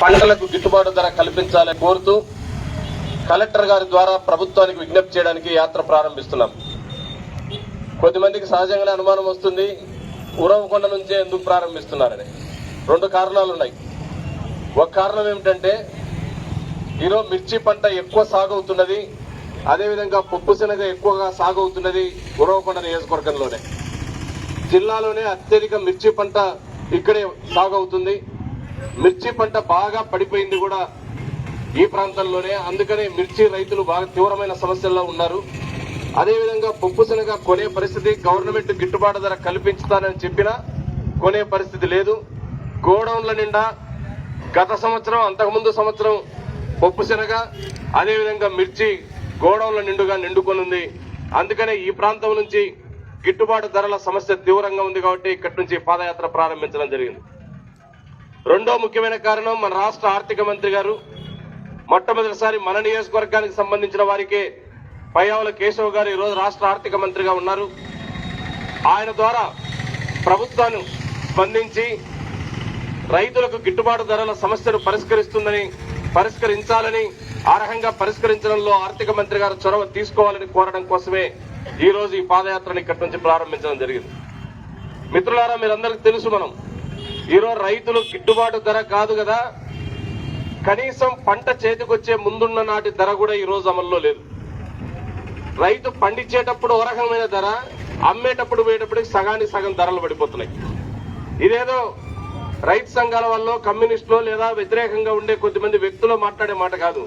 పంటలకు గిట్టుబాటు ధర కల్పించాలని కోరుతూ కలెక్టర్ గారి ద్వారా ప్రభుత్వానికి విజ్ఞప్తి చేయడానికి యాత్ర ప్రారంభిస్తున్నాం. కొద్దిమందికి సహజంగానే అనుమానం వస్తుంది. ఉరవకొండ నుంచే ఎందుకు ప్రారంభిస్తున్నారని. రెండు కారణాలు ఉన్నాయి. ఒక కారణం ఏమిటంటే ఈరోజు మిర్చి పంట ఎక్కువ సాగు అవుతున్నది అదేవిధంగా పప్పు శనగ ఎక్కువగా సాగు అవుతున్నది ఉరవకొండ నియోజకవర్గంలోనే. జిల్లాలోనే అత్యధిక మిర్చి పంట ఇక్కడే సాగు అవుతుంది మిర్చి పంట బాగా పడిపోయింది కూడా ఈ ప్రాంతంలోనే. అందుకనే మిర్చి రైతులు బాగా తీవ్రమైన సమస్యల్లో ఉన్నారు. అదేవిధంగా పప్పు శనగ కొనే పరిస్థితి గవర్నమెంట్ గిట్టుబాటు ధర కల్పించుతానని చెప్పినా కొనే పరిస్థితి లేదు. గోడౌన్ల నిండా గత సంవత్సరం అంతకుముందు సంవత్సరం పప్పు శనగ అదేవిధంగా మిర్చి గోడౌన్ల నిండుగా నిండుకొనుంది. అందుకనే ఈ ప్రాంతం నుంచి గిట్టుబాటు ధరల సమస్య తీవ్రంగా ఉంది కాబట్టి ఇక్కడి నుంచి పాదయాత్ర ప్రారంభించడం జరిగింది. రెండో ముఖ్యమైన కారణం మన రాష్ట్ర ఆర్థిక మంత్రి గారు. మొట్టమొదటిసారి మన నియోజకవర్గానికి సంబంధించిన వారికే పయ్యావుల కేశవ్ గారు ఈరోజు రాష్ట్ర ఆర్థిక మంత్రిగా ఉన్నారు. ఆయన ద్వారా ప్రభుత్వాన్ని స్పందించి రైతులకు గిట్టుబాటు ధరల సమస్యను పరిష్కరిస్తుందని పరిష్కరించాలని అర్హంగా పరిష్కరించడంలో ఆర్థిక మంత్రి గారు చొరవ తీసుకోవాలని కోరడం కోసమే ఈ రోజు ఈ పాదయాత్రను ఇక్కడి నుంచి ప్రారంభించడం జరిగింది. మిత్రులారా మీరందరికీ తెలుసు మనం ఈరోజు రైతులు గిట్టుబాటు ధర కాదు కదా. కనీసం పంట చేతికొచ్చే ముందున్న నాటి ధర కూడా ఈ రోజు అమల్లో లేదు. రైతు పండించేటప్పుడు ఓ రకమైన ధర అమ్మేటప్పుడు పోయేటప్పటికి సగానికి సగం ధరలు పడిపోతున్నాయి. ఇదేదో రైతు సంఘాల వల్ల కమ్యూనిస్టులో లేదా వ్యతిరేకంగా ఉండే కొద్దిమంది వ్యక్తులు మాట్లాడే మాట కాదు.